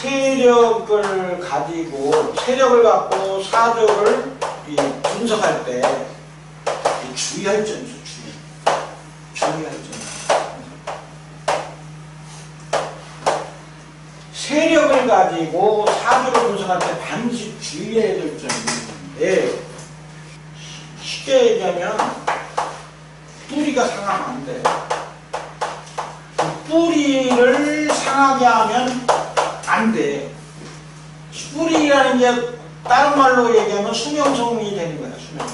세력을 가지고 세력을 갖고 사적을 이 분석할 때이 주의할 점이 있어 주의 주의할 점 세력을 가지고 사주를 분석할 때 반드시 주의해야 될 점이 있는데 쉽게 얘기하면 뿌리가 상하면 안 돼. 뿌리를 상하게 하면 안 돼. 뿌리라는 게 다른 말로 얘기하면 수명성이 되는 거야, 수명.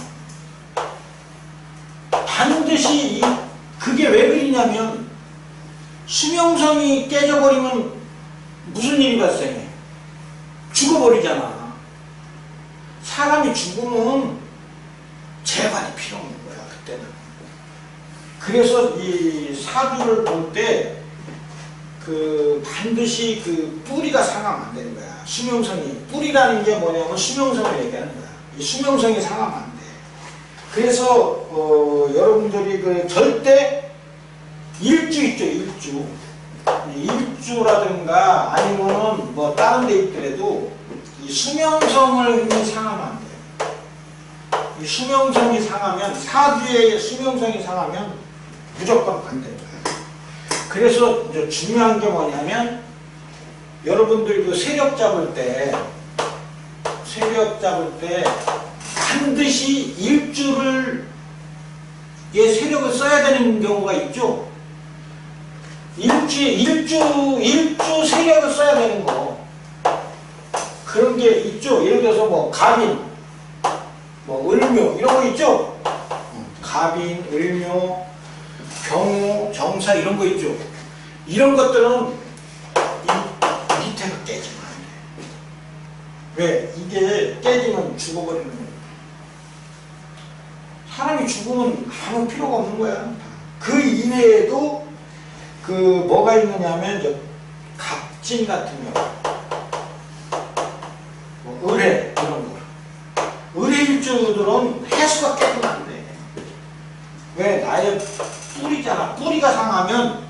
반드시 이, 그게 왜 그러냐면 수명성이 깨져버리면 무슨 일이 발생해? 죽어버리잖아. 사람이 죽으면 재발이 필요 없는 거야, 그때는. 그래서 이 사주를 볼 때, 그, 반드시 그 뿌리가 상하면 안 되는 거야. 수명성이. 뿌리라는 게 뭐냐면 수명성을 얘기하는 거야. 이 수명성이 상하면 안 돼. 그래서, 어, 여러분들이 그 절대 일주 있죠, 일주. 일주라든가 아니면은 뭐 다른 데 있더라도 이 수명성을 상하면 안 돼요. 이 수명성이 상하면 사주의 수명성이 상하면 무조건 안 됩니다. 그래서 이제 중요한 게 뭐냐면 여러분들 그 세력 잡을 때 세력 잡을 때 반드시 일주를 예 세력을 써야 되는 경우가 있죠. 일주 일주 일주 세력을 써야 되는 거 그런 게 있죠. 예를 들어서 뭐 갑인, 뭐 을묘 이런 거 있죠. 갑인, 을묘, 경우, 정사 이런 거 있죠. 이런 것들은 이 밑에가 깨지면 안 돼. 왜? 이게 깨지면 죽어버리는 거야. 사람이 죽으면 아무 필요가 없는 거야. 그 이내에도 그 뭐가 있느냐면 저 갑진 같은 경우, 뭐 의뢰 이런 거. 의뢰 일주들은 해수가 깨지면 안 돼. 왜 나의 뿌리잖아. 뿌리가 상하면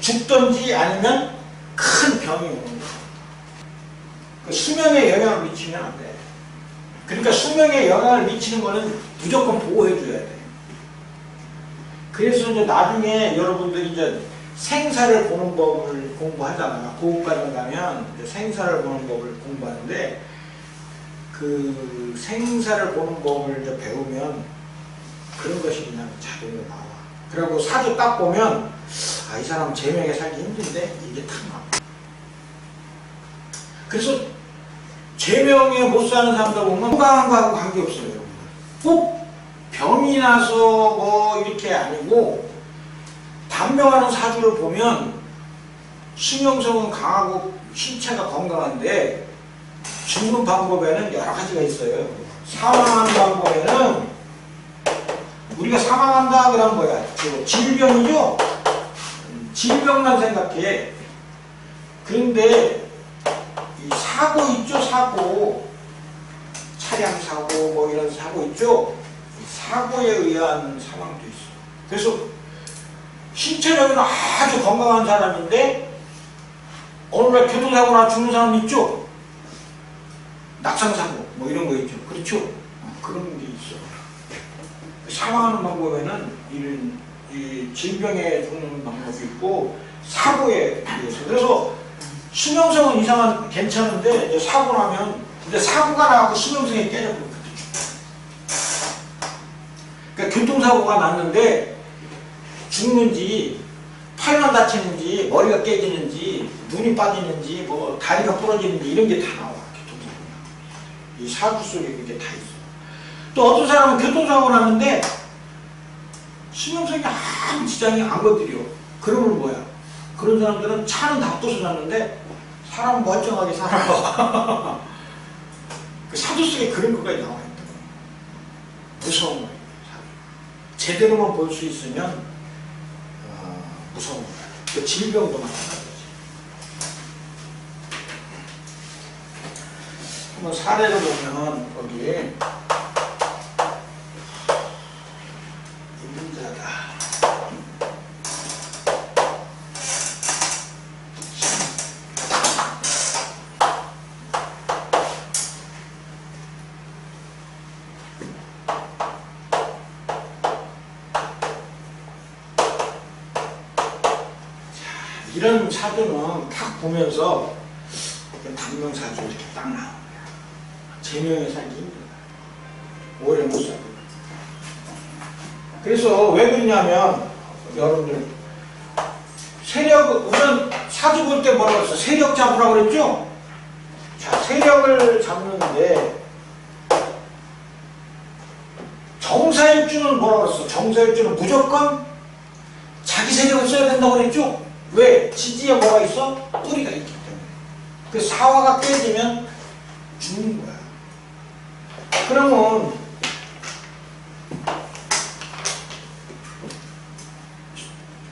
죽든지 아니면 큰 병이 오는 거야. 그 수명에 영향을 미치면 안 돼. 그러니까 수명에 영향을 미치는 거는 무조건 보호해줘야 돼. 그래서 이제 나중에 여러분들이 이제 생사를 보는 법을 공부하잖아. 고급과정 가면 생사를 보는 법을 공부하는데 그 생사를 보는 법을 이제 배우면 그런 것이 그냥 자동으로 나와. 그리고 사주 딱 보면 아 이 사람 제명에 살기 힘든데 이게 탁 나와. 그래서 제명에 못 사는 사람들 보면 건강한 거하고 관계없어요. 여러분들. 꼭 병이 나서 뭐 이렇게 아니고 단명하는 사주를 보면 수명성은 강하고 신체가 건강한데 죽는 방법에는 여러 가지가 있어요. 사망하는 방법에는 우리가 사망한다 그러면 뭐야? 그 질병이죠? 음, 질병만 생각해. 그런데 이 사고 있죠, 사고. 차량 사고, 뭐 이런 사고 있죠? 이 사고에 의한 사망도 있어. 그래서 신체적으로 아주 건강한 사람인데 어느 날 교통사고나 죽는 사람 있죠? 낙상사고 뭐 이런 거 있죠. 그렇죠? 어, 그런 게. 사망하는 방법에는 이런 이 질병에 죽는 방법이 있고 사고에 의해서. 그래서 수명성은 이상한 괜찮은데 이제 사고 나면 이제 사고가 나고 수명성이 죽어. 그러니까 교통사고가 났는데 죽는지 팔만 다치는지 머리가 깨지는지 눈이 빠지는지 뭐 다리가 부러지는지 이런 게 다 나와 교통사고 이 사주 속에 그게 다 있어 또 어떤 사람은 교통사고 났는데 수명성이 아무 지장이 안 건드려. 그러면 뭐야? 그런 사람들은 차는 다 부서졌는데 사람 멀쩡하게 살아 그 사주 속에 그런 것까지 나와 있다 무서운 거예요. 제대로만 볼 수 있으면 어, 무서운 거야. 그 질병도 마찬가지지. 한번 사례를 보면 거기 임자다 이런 사주는 딱 보면서 단명사주 이렇게 딱 나오는 거야. 살기 힘들어. 오래 못 살고. 그래서 왜 그러냐면 여러분들 세력 우선 사주 볼 때 뭐라고 했어? 세력 잡으라고 그랬죠? 자 세력을 잡는데 정사일주는 뭐라고 그랬어? 정사일주는 무조건 자기 세력을 써야 된다고 그랬죠? 왜? 지지에 뭐가 있어? 뿌리가 있기 때문에. 그 사화가 깨지면 죽는 거야. 그러면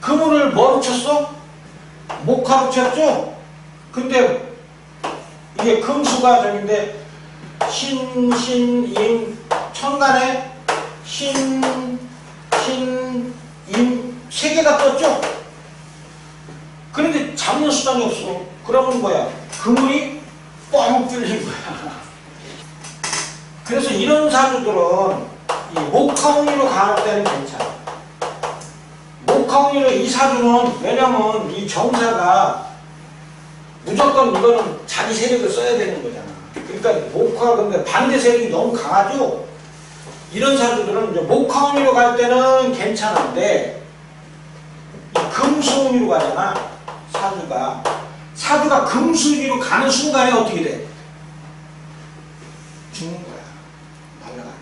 그물을 뭐로 쳤어? 목화로 쳤죠? 근데 이게 금수가 저긴데 신, 신, 임, 천간에 신, 신, 임, 세 개가 떴죠? 그런데 잡는 수단이 없어. 그러면 뭐야? 그물이 뻥 뚫린 거야. 그래서 이런 사주들은 이 목화운이로 가할 때는 괜찮아. 목화운이로 이 사주는 왜냐면 이 정사가 무조건 이거는 자기 세력을 써야 되는 거잖아. 그러니까 목화 근데 반대 세력이 너무 강하죠. 이런 사주들은 이제 목화운이로 갈 때는 괜찮은데 이 금수운이로 가잖아. 사주가 사주가 금수운이로 가는 순간에 어떻게 돼? 죽는 거야. 날아가는 거야.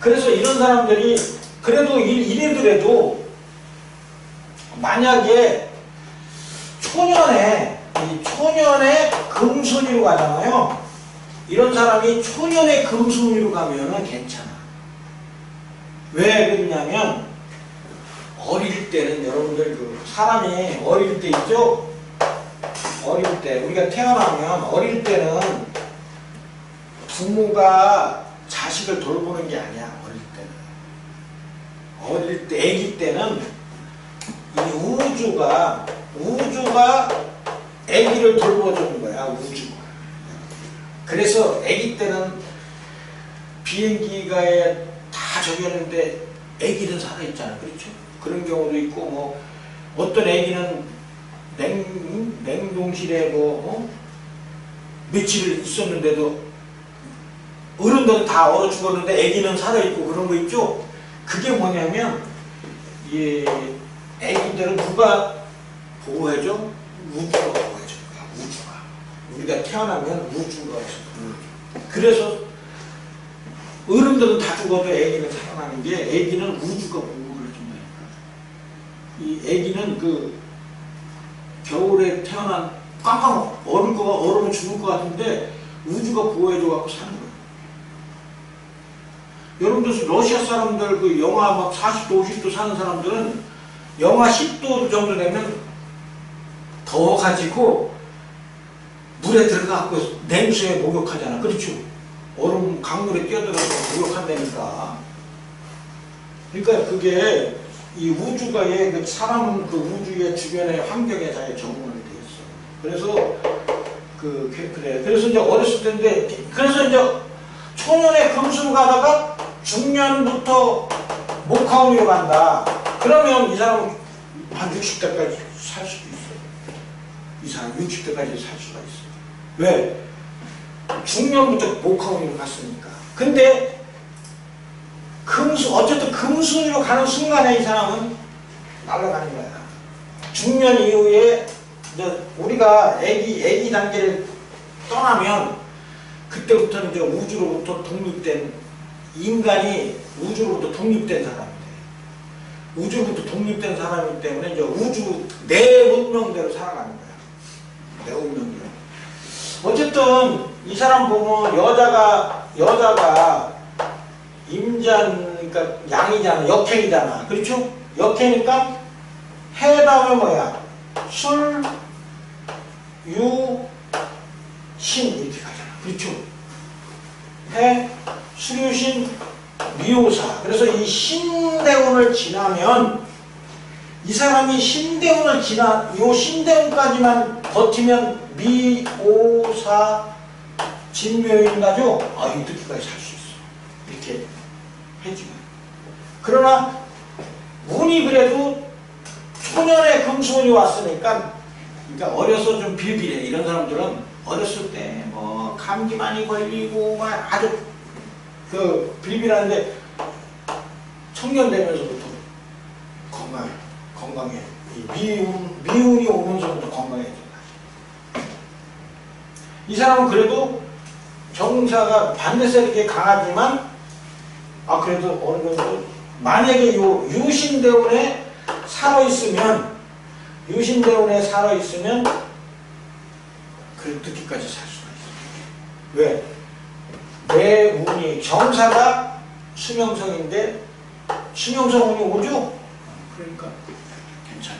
그래서 이런 사람들이 그래도 이- 이래더라도 만약에 초년에 이 초년에 금순위로 가잖아요. 이런 사람이 초년에 금순위로 가면은 괜찮아. 왜 그러냐면 어릴 때는 여러분들 그 사람이 어릴 때 있죠? 어릴 때 우리가 태어나면 어릴 때는 부모가 자식을 돌보는 게 아니야 어릴 때는. 어릴 때 아기 때는 이 우주가 우주가 아기를 돌봐주는 거야 우주가. 그래서 아기 때는 비행기가에 다 저기였는데 아기는 살아있잖아 그렇죠 그런 경우도 있고 뭐 어떤 아기는 냉, 냉동실에 뭐 어? 며칠 있었는데도 어른들은 다 얼어 죽었는데 아기는 살아있고 그런 거 있죠 그게 뭐냐면 이 애기들은 누가 보호해줘? 우주가 보호해줘. 우주가. 우리가 태어나면 우주가 있어. 그래서 어른들은 다 죽어도 애기는 살아나는 게 애기는 우주가 해준다니까. 이 애기는 그 겨울에 태어난 깜깜 얼을 거 얼으면 죽을 것 같은데 우주가 보호해줘 갖고 사는 거예요. 여러분들 러시아 사람들 그 영하 막 40도 50도 사는 사람들은 영하 10도 정도 되면 더워가지고 물에 들어가고 냉수에 목욕하잖아. 그렇죠? 얼음 강물에 뛰어들어서 목욕한다니까. 그러니까 그게 이 우주가의 그 사람은 그 우주의 주변의 환경에 잘 적응을 돼 있어. 그래서 그 그- 그래. 그래서 이제 어렸을 때인데 그래서 이제 초년에 금수로 가다가 중년부터 목화운으로 간다. 그러면 이 사람은 한 60대까지 살 수도 있어요. 이 사람 60대까지 살 수가 있어요. 왜? 중년부터 목화운으로 갔으니까. 근데 금수 어쨌든 금순위로 가는 순간에 이 사람은 날아가는 거야. 중년 이후에 이제 우리가 애기 애기 단계를 떠나면 그때부터는 이제 우주로부터 독립된 인간이 우주로부터 독립된 사람이 돼. 우주로부터 독립된 사람이기 때문에 이제 우주 내 운명대로 살아가는 거야. 내 운명대로. 어쨌든 이 사람 보면 여자가 여자가 임자니까 그러니까 양이잖아, 역행이잖아. 그렇죠? 역행이니까 해 다음에 뭐야? 술, 유, 신 이렇게 가잖아. 그렇죠? 해, 수류신, 미호사. 그래서 이 신대운을 지나면 이 사람이 신대운을 지나 이 신대운까지만 버티면 미호사 진묘인가죠? 아 이렇게까지 살 수. 이렇게 해주면. 그러나 운이 그래도 소년의 금수운이 왔으니까 그러니까 어려서 좀 빌빌해. 이런 사람들은 어렸을 때 뭐 감기 많이 걸리고 막 아주 그 빌빌하는데 청년 되면서부터 건강해 건강해. 이 미운 미운이 오면서부터 건강해져 이 사람은 그래도 정사가 이렇게 강하지만 아 그래도 어느 정도 만약에 요 유신대운에 살아 있으면 유신대운에 살아 있으면 그 늦게까지 살 수가 있어요. 왜? 내 운이 정사가 수명성인데 수명성 운이 오죠? 그러니까 괜찮아.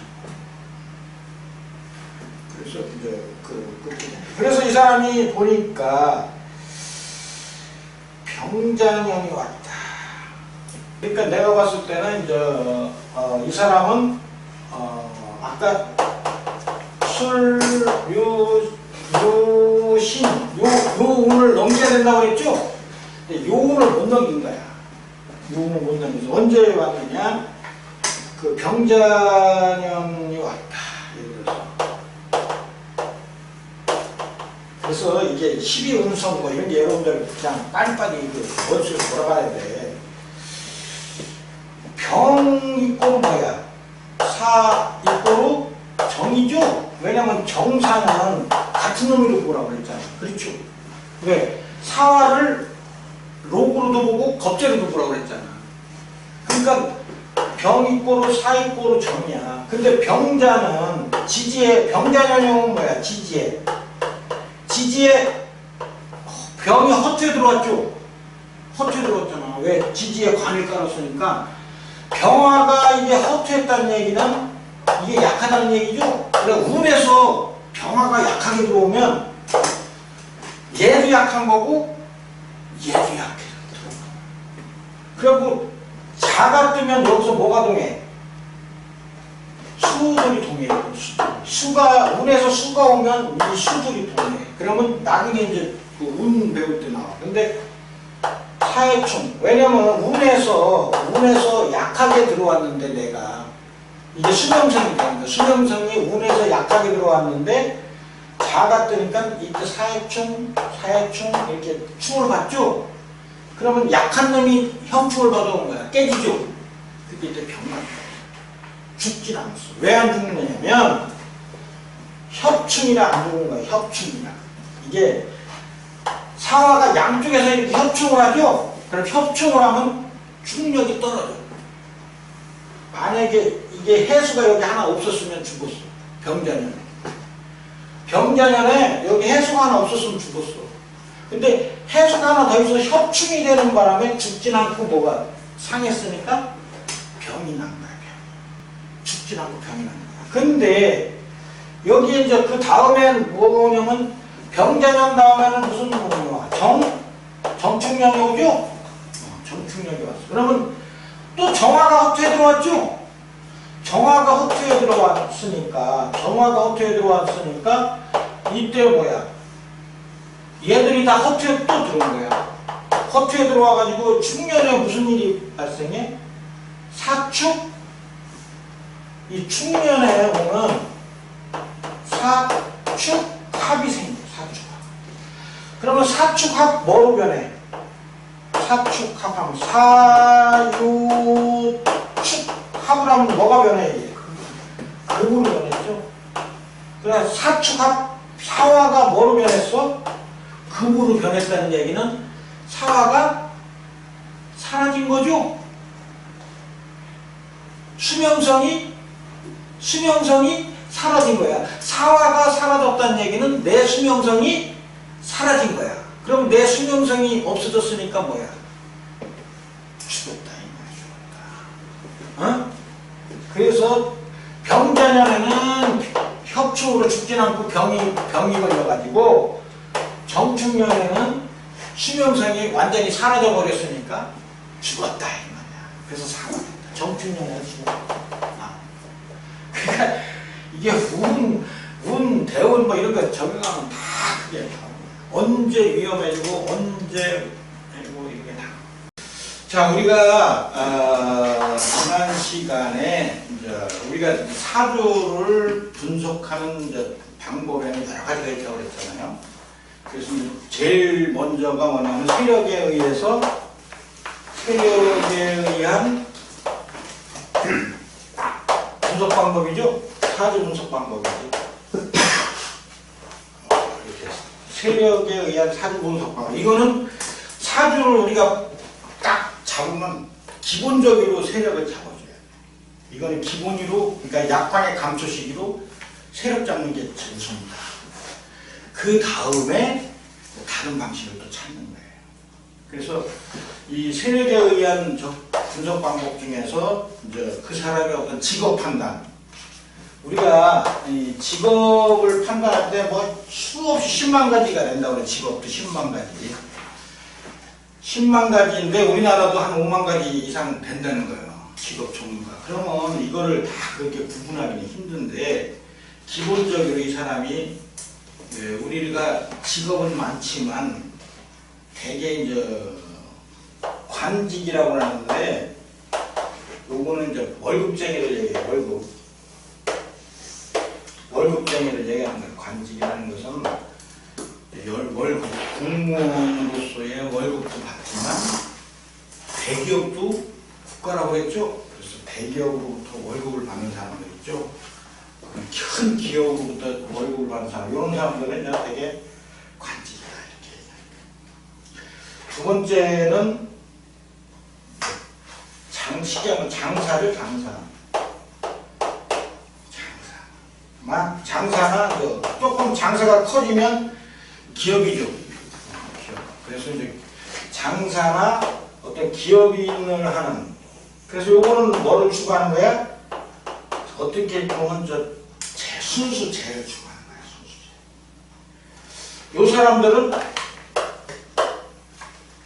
그래서 이제 그 돼. 그래서 이 사람이 보니까 병장년이 왔다. 그러니까 내가 봤을 때는 이제 어, 이 사람은 어, 아까 술, 유, 유신, 요, 요 운을 넘겨야 된다고 그랬죠? 근데 요 운을 못 넘긴 거야. 요 운을 못 넘겨서 언제 왔느냐? 그 병자년이 왔다. 그래서 이게 12운성 뭐 이런 게 여러분들 그냥 빨리빨리 그 머릿속에 돌아가야 돼. 병 이꼬로 뭐야? 사 이꼬로 정이죠? 왜냐면 정사는 같은 놈으로 보라고 그랬잖아. 그렇죠? 왜? 사화를 로그로도 보고 겁재로도 보라고 그랬잖아. 그러니까 병 이꼬로 사 이꼬로 정이야. 근데 병자는 지지에 병자년용은 뭐야? 지지에. 지지에 병이 허투에 들어왔죠? 허투에 들어왔잖아. 왜? 지지에 관을 깔았으니까 병화가 이게 허투했다는 얘기는 이게 약하다는 얘기죠? 그래 운에서 병화가 약하게 들어오면 얘도 약한 거고 얘도 약해 그리고 자가 뜨면 여기서 뭐가 동해? 수들이 동해. 수, 수가 운에서 수가 오면 이 수들이 동해. 그러면 나중에 이제 그 운 배울 때 나와. 근데 사회충. 왜냐면 운에서 운에서 약하게 들어왔는데 내가 이게 수명성이 되니까 수명성이 운에서 약하게 들어왔는데 자가 뜨니까 이때 사회충, 사회충 이렇게 충을 받죠. 그러면 약한 놈이 형충을 받아온 거야. 깨지죠. 그때 이때 병만 죽진 않았어. 왜 안 죽느냐면 협충이라 안 죽는 거야. 협충이라. 이게 사화가 양쪽에서 이렇게 협충을 하죠. 그럼 협충을 하면 충력이 떨어져. 만약에 이게 해수가 여기 하나 없었으면 죽었어. 병자년에. 병자년에 여기 해수가 하나 없었으면 죽었어. 근데 해수가 하나 더 있어서 협충이 되는 바람에 죽진 않고 뭐가 상했으니까 병이 난 거야. 병. 죽진 않고 병이 난 거야. 근데 여기에 이제 그 다음엔 뭐가 오냐면 병자년 다음에는 무슨 와? 정, 정충년이 오죠? 어, 정충년이 왔어. 그러면 또 정화가 허투에 들어왔죠? 정화가 허투에 들어왔으니까, 정화가 허투에 들어왔으니까, 이때 뭐야? 얘들이 다 허투에 또 들어온 거야. 허투에 들어와가지고 충년에 무슨 일이 발생해? 사축? 이 충년에 오는 사축합이 생겨. 그러면 사축합 뭐로 변해? 사축합하면 사유축합을 하면 뭐가 변해? 이게? 극으로 변했죠? 그래 사축합 사화가 뭐로 변했어? 급으로 변했다는 얘기는 사화가 사라진 거죠? 수명성이 수명성이 사라진 거야. 사화가 사라졌다는 얘기는 내 수명성이 사라진 거야. 그럼 내 수명성이 없어졌으니까 뭐야? 죽었다 이 말이야. 죽었다. 어? 그래서 병자년에는 협충으로 죽진 않고 병이 병이 걸려가지고 정충년에는 수명성이 완전히 사라져 버렸으니까 죽었다 이 말이야. 그래서 사망했다. 정충년에 죽었다. 아. 그러니까 이게 운, 운, 대운 뭐 이런 거 적용하면 다 그게 다 언제 위험해지고 언제 뭐 이게 다. 자 우리가 어, 지난 시간에 우리가 사주를 분석하는 방법에는 여러 가지가 있다고 그랬잖아요. 그래서 제일 먼저가 뭐냐면 세력에 의해서 세력에 의한 분석 방법이죠. 사주 분석 방법이죠. 어, 이렇게 세력에 의한 사주 분석 방법. 이거는 사주를 우리가 딱 잡으면 기본적으로 세력을 잡아줘야 돼. 이거는 기본으로, 그러니까 약관의 감초시기로 세력 잡는 게 우선이다. 그 다음에 다른 방식을 또 찾는 거예요. 그래서 이 세력에 의한 저 분석 방법 중에서 이제 그 사람의 어떤 직업 판단. 우리가 이 직업을 판단할 때 뭐 수없이 10만 가지가 된다고 그래. 직업도 10만 가지. 10만 가지인데 우리나라도 한 5만 가지 이상 된다는 거예요. 직업 종류가. 그러면 이거를 다 그렇게 구분하기는 힘든데 기본적으로 이 사람이 예, 우리가 직업은 많지만 대개 이제 관직이라고 하는데 요거는 이제 월급쟁이를 얘기해요. 월급. 월급쟁이를 얘기하는. 관직이라는 것은 열- 월급 공무원으로서의 월급도 받지만 대기업도 국가라고 했죠. 그래서 대기업으로부터 월급을 받는 사람들 있죠. 큰 기업으로부터 월급을 받는 사람 이런 사람들은 이제 되게 관직이다 이렇게. 두 번째는 장시하면 장사를 장사. 장사. 만 장사나 그 조금 장사가 커지면 기업이죠. 기업. 그래서 이제 장사나 어떤 기업인을 하는 그래서 요거는 뭐를 추구하는 거야? 어떻게 보면 저 제, 순수 재를 추구하는 거야. 순수 재. 요 사람들은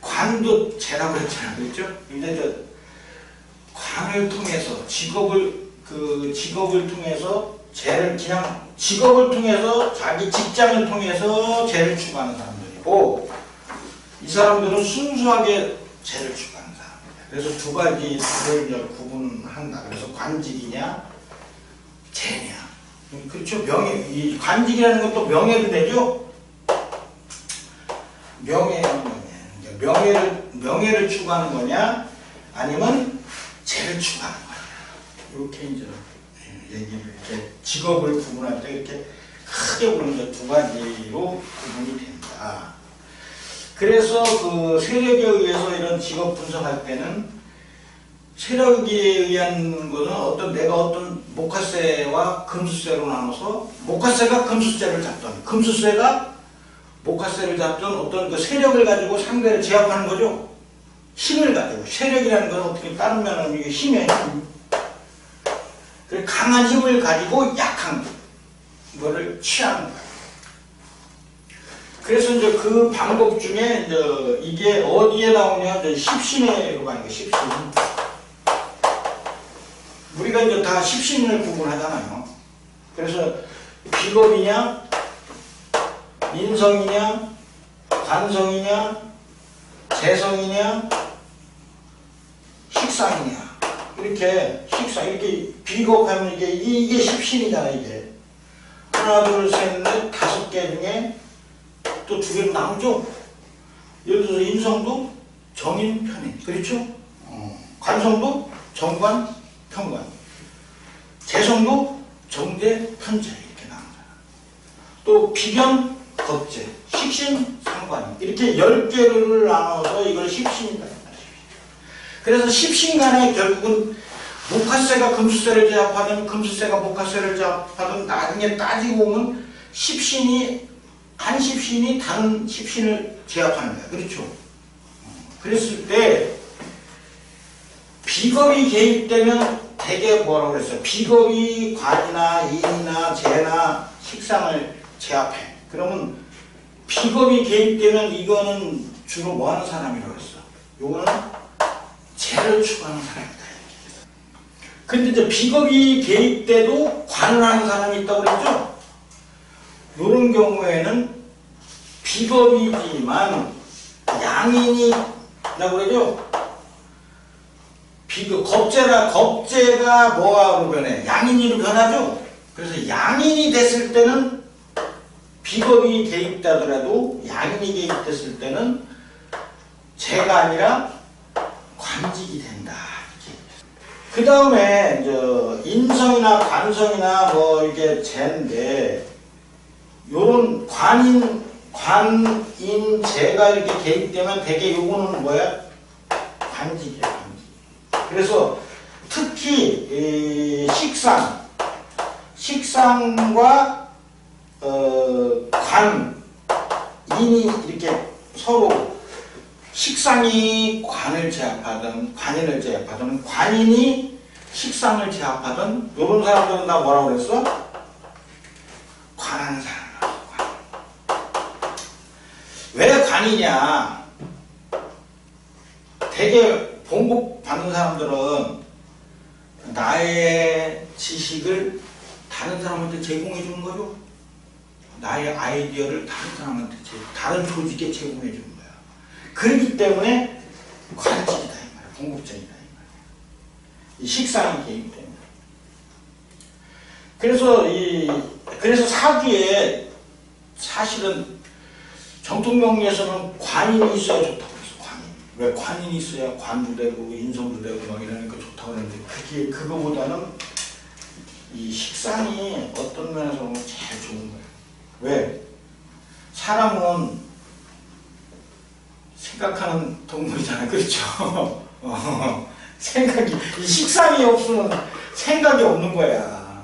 관도 재라고 했잖아요. 그렇죠? 근데 저 관을 통해서 직업을 그 직업을 통해서 재를 그냥 직업을 통해서 자기 직장을 통해서 재를 추구하는 사람들이고 이 사람들은 순수하게 재를 추구하는 사람입니다. 그래서 두 가지를 구분한다. 그래서 관직이냐 재냐. 그렇죠. 명예 이 관직이라는 것도 명예도 되죠. 명예 명예. 명예를 명예를 추구하는 거냐 아니면 재를 추구하는 거냐. 이렇게 이제 얘기를 이렇게 직업을 구분할 때 이렇게 크게 보는 두 가지로 구분이 된다. 그래서 그 세력에 의해서 이런 직업 분석할 때는 세력에 의한 것은 어떤 내가 어떤 목화세와 금수세로 나눠서 목화세가 금수세를 잡던 금수세가 목화세를 잡던 어떤 그 세력을 가지고 상대를 제압하는 거죠. 힘을 가지고 세력이라는 건 어떻게 따르면 이게 힘의 강한 힘을 가지고 약한 거를 취하는 거예요. 그래서 이제 그 방법 중에 이제 이게 어디에 나오냐 이제 십신에로 가는 거 십신. 우리가 이제 다 십신을 구분하잖아요. 그래서 비겁이냐, 인성이냐, 관성이냐, 재성이냐, 식상이냐. 이렇게 식상 이렇게 비겁하면 이게 이게 십신이잖아 이게. 하나 둘셋넷 다섯 개 중에 또 두 개로 나오죠. 예를 들어서 인성도 정인 편인 그렇죠? 어. 관성도 정관 편관 재성도 정제 편재 이렇게 나옵니다. 또 비견 겁재 식신 상관 이렇게 열 개를 나눠서 이걸 십신이다. 그래서 십신간에 결국은 목화세가 금수세를 제압하든 금수세가 목화세를 제압하든 나중에 따지고 보면 십신이 한 십신이 다른 십신을 제압하는 거야. 그렇죠? 그랬을 때 비겁이 개입되면 대개 뭐라고 그랬어요? 비겁이 관이나 인이나 재나 식상을 제압해. 그러면 비겁이 개입되면 이거는 주로 뭐 하는 사람이라고 했어? 요거는 재를 추구하는 사람이다. 근데 이제 비겁이 개입돼도 관을 하는 사람이 있다고 그랬죠? 이런 경우에는 비겁이지만 양인이라고 그러죠? 비교 겁재라 겁재가 뭐하로 변해? 양인이로 변하죠. 그래서 양인이 됐을 때는 비겁이 개입되더라도 양인이 개입됐을 때는 재가 아니라 관직이 된다. 그 다음에 저 인성이나 관성이나 뭐 이게 재인데 요런 관인 관인 재가 이렇게 개입되면 되게 요거는 뭐야? 관직이야 관직. 그래서 특히 이 식상 식상과 어, 관인이 이렇게 서로 식상이 관을 제압하든 관인을 제압하든 관인이 식상을 제압하든 이런 사람들은 다 뭐라고 그랬어? 관하는 사람이라고 관. 왜 관이냐? 되게 봉급 받는 사람들은 나의 지식을 다른 사람한테 제공해 주는 거죠. 나의 아이디어를 다른 사람한테 제, 다른 조직에 제공해 주는. 그렇기 때문에 관직이다 이 말이야. 공급적이다 이 말이야. 이 식상이 개입 때문에. 그래서 이 그래서 사기에 사실은 정통명리에서는 관인이 있어야 좋다고 그랬어. 관인. 왜 관인이 있어야 관도 되고 인성도 되고 막 이러니까 좋다고 그랬는데 그게 그거보다는 이 식상이 어떤 면에서 보면 제일 좋은 거예요. 왜? 사람은 생각하는 동물이잖아요. 그렇죠? 어, 생각이, 이 식상이 없으면 생각이 없는 거야.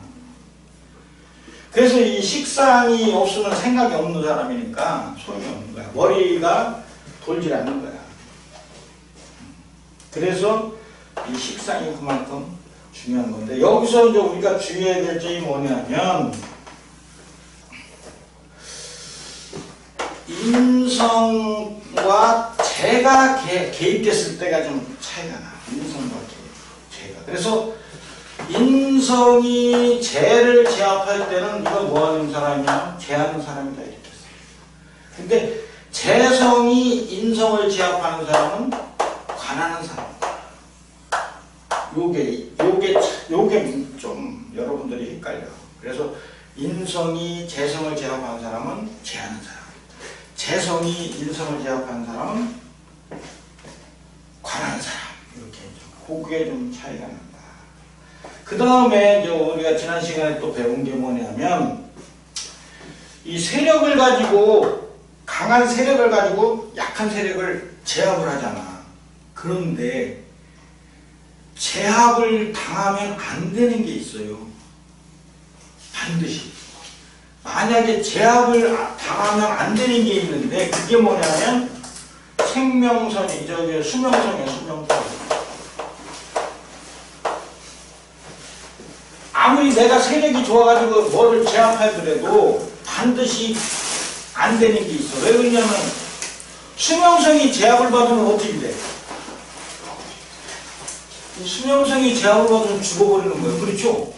그래서 이 식상이 없으면 생각이 없는 사람이니까 소용이 없는 거야. 머리가 돌질 않는 거야. 그래서 이 식상이 그만큼 중요한 건데 여기서 이제 우리가 주의해야 될 점이 뭐냐면 인성과 재가 개, 개입됐을 때가 좀 차이가 나. 인성과 개, 재가. 그래서 인성이 재를 제압할 때는 이건 뭐 하는 사람이냐? 재하는 사람이다 이렇게 했어요. 근데 재성이 인성을 제압하는 사람은 관하는 사람. 요게 요게 요게 좀 여러분들이 헷갈려. 그래서 인성이 재성을 제압하는 사람은 제하는 사람. 재성이 인성을 제압하는 사람은 관하는 사람. 이렇게 좀 그게 좀 차이가 난다. 그 다음에 이제 우리가 지난 시간에 또 배운 게 뭐냐면 이 세력을 가지고 강한 세력을 가지고 약한 세력을 제압을 하잖아. 그런데 제압을 당하면 안 되는 게 있어요. 반드시. 만약에 제압을 당하면 안 되는 게 있는데 그게 뭐냐면 생명선이 저기 수명선이야 수명선. 아무리 내가 세력이 좋아가지고 뭐를 제압하더라도 반드시 안 되는 게 있어. 왜 그러냐면 수명성이 제압을 받으면 어떻게 돼? 이 수명성이 제압을 받으면 죽어버리는 거예요. 그렇죠?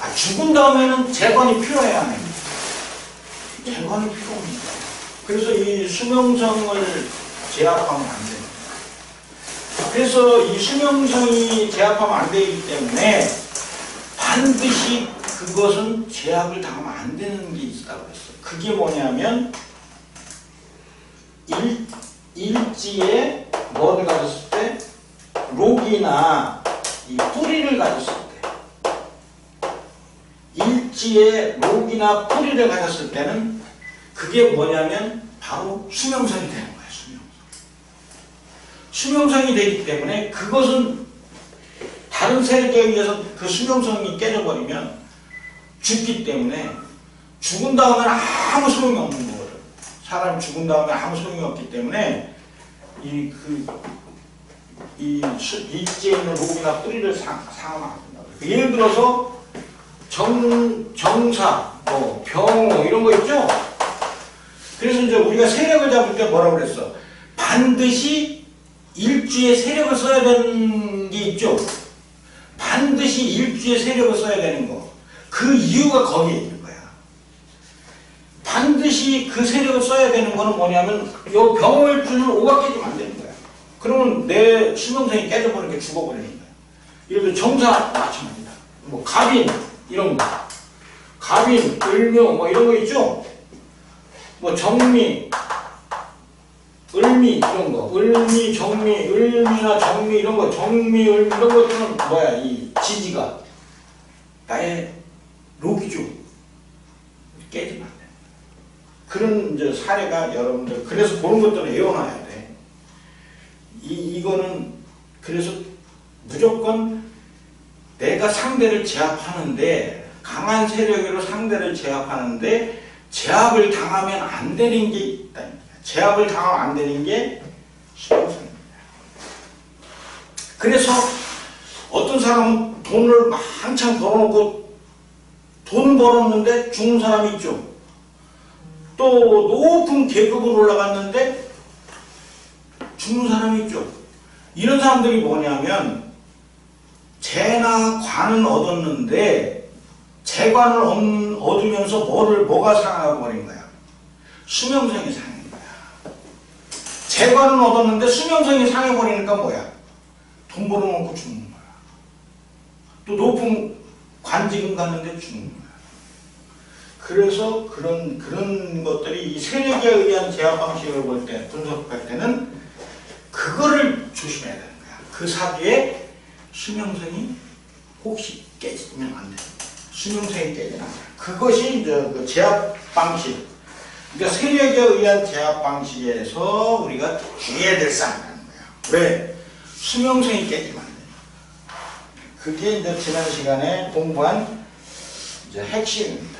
아, 죽은 다음에는 재관이 필요해야 합니다. 재관이 필요합니다. 그래서 이 수명성을 제압하면 안 됩니다. 그래서 이 수명성이 제압하면 안 되기 때문에 반드시 그것은 제압을 당하면 안 되는 게 있다고 했어요. 그게 뭐냐면 일, 일지에 뭐를 가졌을 때 록이나 이 뿌리를 가졌을 때 일지에 록이나 뿌리를 가졌을 때는 그게 뭐냐면 바로 수명성이 되는. 수명성이 되기 때문에 그것은 다른 세력에 의해서 그 수명성이 깨져버리면 죽기 때문에 죽은 다음에는 아무 소용이 없는 거거든. 사람이 죽은 다음에 아무 소용이 없기 때문에 이 그 이 일지에 있는 록이나 뿌리를 상, 상하면 안 된다. 예를 들어서 정 정사, 뭐 병호 이런 거 있죠. 그래서 이제 우리가 세력을 잡을 때 뭐라고 그랬어? 반드시 일주에 세력을 써야 되는 게 있죠. 반드시 일주에 세력을 써야 되는 거. 그 이유가 거기에 있는 거야. 반드시 그 세력을 써야 되는 거는 뭐냐면 요 병을 주는 오가 깨지면 안 되는 거야. 그러면 내 수명성이 깨져버리는 게 죽어버리는 거야. 예를 들어 정사 마찬가지다. 뭐 갑인 이런 거, 갑인, 을묘 뭐 이런 거 있죠. 뭐 정미, 을미 이런 거, 을미, 정미, 을미나 정미 이런 거, 정미, 을미 이런 것들은 뭐야 이 지지가 나의 록이죠. 깨지면 안 돼. 그런 이제 사례가 여러분들 그래서 그런 것들은 외워놔야 돼. 이 이거는 그래서 무조건 내가 상대를 제압하는데 강한 세력으로 상대를 제압하는데 제압을 당하면 안 되는 게 있다. 제압을 당하면 안 되는 게 신성입니다. 그래서 어떤 사람은 돈을 한참 벌어놓고 돈 벌었는데 죽는 사람이 있죠. 또 높은 계급을 올라갔는데 죽는 사람이 있죠. 이런 사람들이 뭐냐면 재나 관은 얻었는데 재관을 얻- 얻으면서 뭐를 뭐가 상해버린 거야? 수명성이 상한 거야. 재관은 얻었는데 수명성이 상해버리니까 뭐야? 돈 벌어놓고 죽는 거야. 또 높은 관직은 갔는데 죽는 거야. 그래서 그런 그런 것들이 이 세력에 의한 제압 방식을 볼 때 분석할 때는 그거를 조심해야 되는 거야. 그 사기에 수명성이 혹시 깨지면 안 돼. 수명성이 깨지면 안 돼. 그것이 이제 그 제압 방식. 그러니까 세력에 의한 제압 방식에서 우리가 주의해야 될 사항이라는 거야. 왜? 수명성이 깨지면 안 돼. 그게 이제 지난 시간에 공부한 이제 핵심입니다.